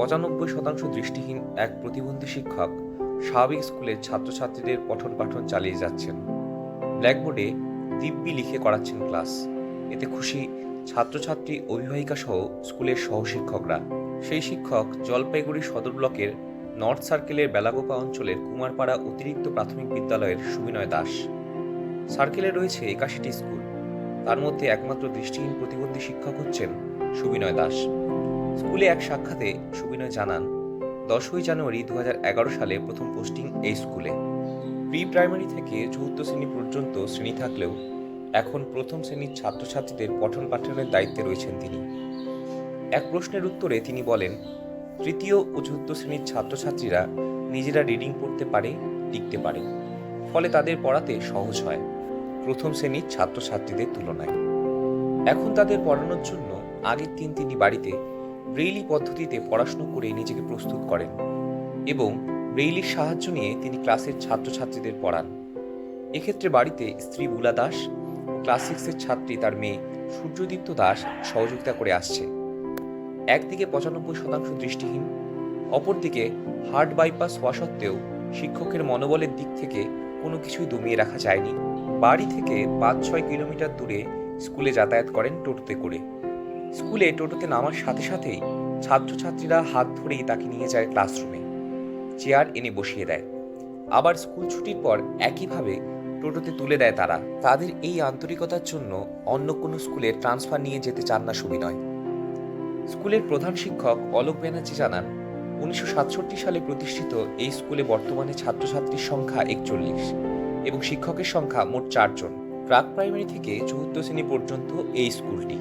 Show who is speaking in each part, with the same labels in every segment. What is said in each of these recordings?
Speaker 1: পঁচানব্বই শতাংশ দৃষ্টিহীন এক প্রতিবন্ধী শিক্ষক স্বাভাবিক স্কুলের ছাত্রছাত্রীদের পঠন পাঠন চালিয়ে যাচ্ছেন। ব্ল্যাকবোর্ডে দিব্যি লিখে করাচ্ছেন ক্লাস। এতে খুশি ছাত্রছাত্রী অভিভাবিকা সহ স্কুলের সহশিক্ষকরা। সেই শিক্ষক জলপাইগুড়ি সদর ব্লকের নর্থ সার্কেলের বেলাগোপা অঞ্চলের কুমারপাড়া অতিরিক্ত প্রাথমিক বিদ্যালয়ের সুবিনয় দাস। সার্কেলে রয়েছে একাশিটি স্কুল। তার মধ্যে একমাত্র দৃষ্টিহীন প্রতিবন্ধী শিক্ষক হচ্ছেন সুবিনয় দাস। স্কুলে এক সাক্ষাতে সুবিনয় জানান, দশই জানুয়ারি দুহাজার এগারো সালে প্রথম পোস্টিং এই স্কুলে। প্রি প্রাইমারি থেকে চতুর্থ শ্রেণি পর্যন্ত শ্রেণি থাকলেও এখন প্রথম শ্রেণির ছাত্রছাত্রীদের পঠন পাঠনের দায়িত্বে রয়েছেন তিনি। এক প্রশ্নের উত্তরে তিনি বলেন, তৃতীয় ও চতুর্থ শ্রেণির ছাত্রছাত্রীরা নিজেরা রিডিং পড়তে পারে, লিখতে পারে। ফলে তাদের পড়াতে সহজ হয় প্রথম শ্রেণির ছাত্রছাত্রীদের তুলনায়। এখন তাদের পড়ানোর জন্য আগের দিন তিনি বাড়িতে ব্রেইলি পদ্ধতিতে পড়াশুনো করে নিজেকে প্রস্তুত করেন এবং ব্রেইলির সাহায্য নিয়ে তিনি ক্লাসের ছাত্রছাত্রীদের পড়ান। এক্ষেত্রে বাড়িতে স্ত্রী বুলা দাস ও ক্লাস সিক্সের ছাত্রী তার মেয়ে সূর্যদীপ্ত দাস সহযোগিতা করে আসছে। একদিকে পঁচানব্বই শতাংশ দৃষ্টিহীন, অপরদিকে হার্ট বাইপাস হওয়া সত্ত্বেও শিক্ষকের মনোবলের দিক থেকে কোনো কিছুই দমিয়ে রাখা যায়নি। বাড়ি থেকে পাঁচ ছয় কিলোমিটার দূরে স্কুলে যাতায়াত করেন টোটোতে করে। স্কুলে টোটোতে নামার সাথে সাথেই ছাত্রছাত্রীরা হাত ধরেই তাকে নিয়ে যায় ক্লাসরুমে। চেয়ার এনে বসিয়ে দেয়। আবার স্কুল ছুটির পর একইভাবে টোটোতে তুলে দেয় তারা। তাদের এই আন্তরিকতার জন্য অন্য কোনো স্কুলে ট্রান্সফার নিয়ে যেতে চান না সুবিনয়। স্কুলের প্রধান শিক্ষক অলোক ব্যানার্জি জানান, উনিশশো সাতষট্টি সালে প্রতিষ্ঠিত এই স্কুলে বর্তমানে ছাত্রছাত্রীর সংখ্যা একচল্লিশ এবং শিক্ষকের সংখ্যা মোট চারজন। প্রাক প্রাইমারি থেকে চতুর্থ শ্রেণি পর্যন্ত এই স্কুলটি।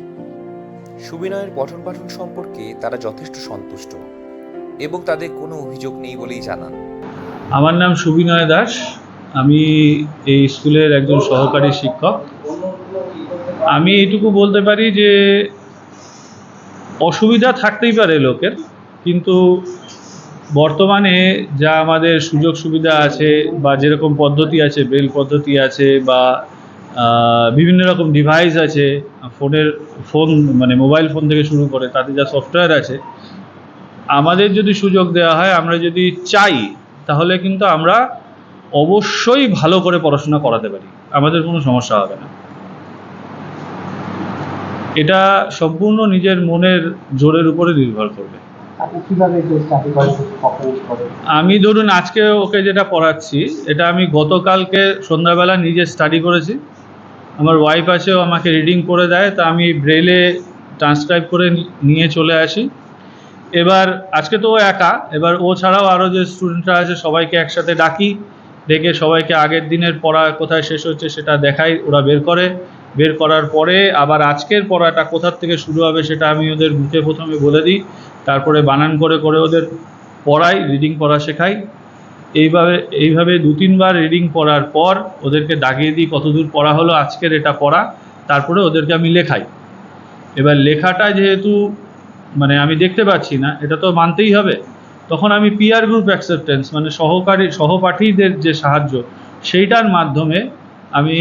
Speaker 1: সুবিনয়ের পঠন পাঠন সম্পর্কে তারা যথেষ্ট সন্তুষ্ট এবং তাদের কোনো অভিযোগ নেই বলেই জানান।
Speaker 2: আমার নাম সুবিনয় দাস। আমি এই স্কুলের একজন সহকারী শিক্ষক। আমি এইটুকু বলতে পারি যে, অসুবিধা থাকতেই পারে লোকের, কিন্তু বর্তমানে যা আমাদের সুযোগ সুবিধা আছে বা যেরকম পদ্ধতি আছে, বেল পদ্ধতি আছে বা বিভিন্ন রকম ডিভাইস আছে ফোনের ফোন মানে মোবাইল ফোন থেকে শুরু করে তাতে যা সফটওয়্যার আছে আমাদের যদি সুযোগ দেওয়া হয় আমরা যদি চাই তাহলে কিন্তু আমরা অবশ্যই ভালো করে পড়াশোনা করাতে পারি। আমাদের কোনো সমস্যা হবে না। এটা সম্পূর্ণ নিজের মনের জোরের উপরে নির্ভর করবে। আমি ধরুন আজকে ওকে যেটা পড়াচ্ছি এটা আমি গতকালকে সন্ধ্যাবেলা নিজে স্টাডি করেছি। আমার ওয়াইফ আছে ও আমাকে রিডিং করে দেয়, তা আমি ব্রেলে ট্রান্সক্রাইব করে নিয়ে চলে আসি। এবার, আজকে তো ও একা, এবার ও ছাড়াও আরও যে স্টুডেন্টরা আছে, সবাইকে একসাথে ডাকি, ডেকে সবাইকে আগের দিনের পড়া কোথায় শেষ হচ্ছে সেটা দেখাই, ওরা বের করে। বের করার পরে আবার আজকের পড়াটা কোথার থেকে শুরু হবে সেটা আমি ওদের মুখে প্রথমে বলে দিই, তারপরে বানান করে করে ওদের পড়াই রিডিং পড়া শেখাই। এইভাবে এইভাবে দু তিনবার রিডিং পড়ার পর ওদেরকে দাগিয়ে দিই কতদূর পড়া হলো, আজকের এটা পড়া, তারপরে ওদেরকে আমি লেখাই। এবার লেখাটা যেহেতু মানে আমি দেখতে পাচ্ছি না, এটা তো মানতেই হবে। তখন আমি পিয়ার গ্রুপ অ্যাকসেপ্টেন্স মানে সহকারী, সহপাঠীদের যে সাহায্য, সেইটার মাধ্যমে আমি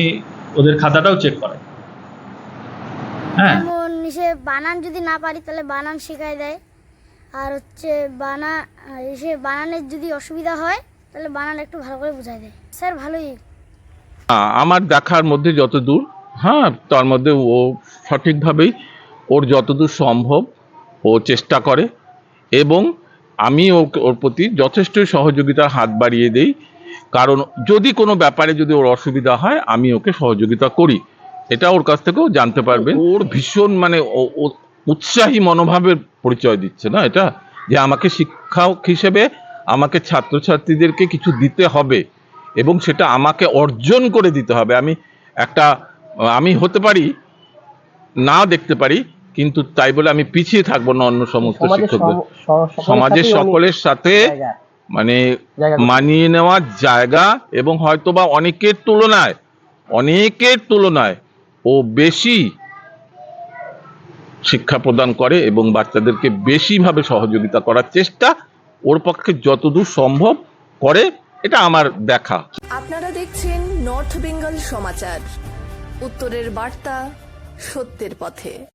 Speaker 2: ওদের খাতাটাও চেক করাই। হ্যাঁ?
Speaker 3: সে বানান যদি না পারি, তাহলে বানান শেখায় দেয়। আর হচ্ছে বানা সে বানানের যদি অসুবিধা হয় তাহলে বানান একটু ভালো করে বোঝায় দেয় স্যার ভালোই।
Speaker 4: আমার দেখার মধ্যে যত দূর হ্যাঁ তার মধ্যে ও সঠিকভাবেই ওর যতদূর সম্ভব ও চেষ্টা করে এবং আমি ওকে ওর প্রতি যথেষ্ট সহযোগিতার হাত বাড়িয়ে দেই। কারণ যদি কোনো ব্যাপারে যদি ওর অসুবিধা হয় আমি ওকে সহযোগিতা করি। এটা ওর কাছ থেকেও জানতে পারবেন। ওর ভীষণ মানে উৎসাহী মনোভাবের পরিচয় দিচ্ছে না এটা? যে আমাকে শিক্ষক হিসেবে আমাকে ছাত্রছাত্রীদেরকে কিছু দিতে হবে এবং সেটা আমাকে অর্জন করে দিতে হবে। আমি একটা আমি হতে পারি না দেখতে পারি কিন্তু তাই বলে আমি পিছিয়ে থাকব না অন্য সমস্ত শিক্ষকদের। সমাজের সকলের সাথে মানে মানিয়ে নেওয়ার জায়গা এবং হয়তোবা অনেকের তুলনায় অনেকের তুলনায় ও বেশি শিক্ষা প্রদান করে এবং বাচ্চাদেরকে বেশিভাবে সহযোগিতা করার চেষ্টা ওর পক্ষে যতদূর সম্ভব করে, এটা আমার দেখা।
Speaker 5: আপনারা দেখছেন নর্থ বেঙ্গল সমাচার। উত্তরের বার্তা সত্যের পথে।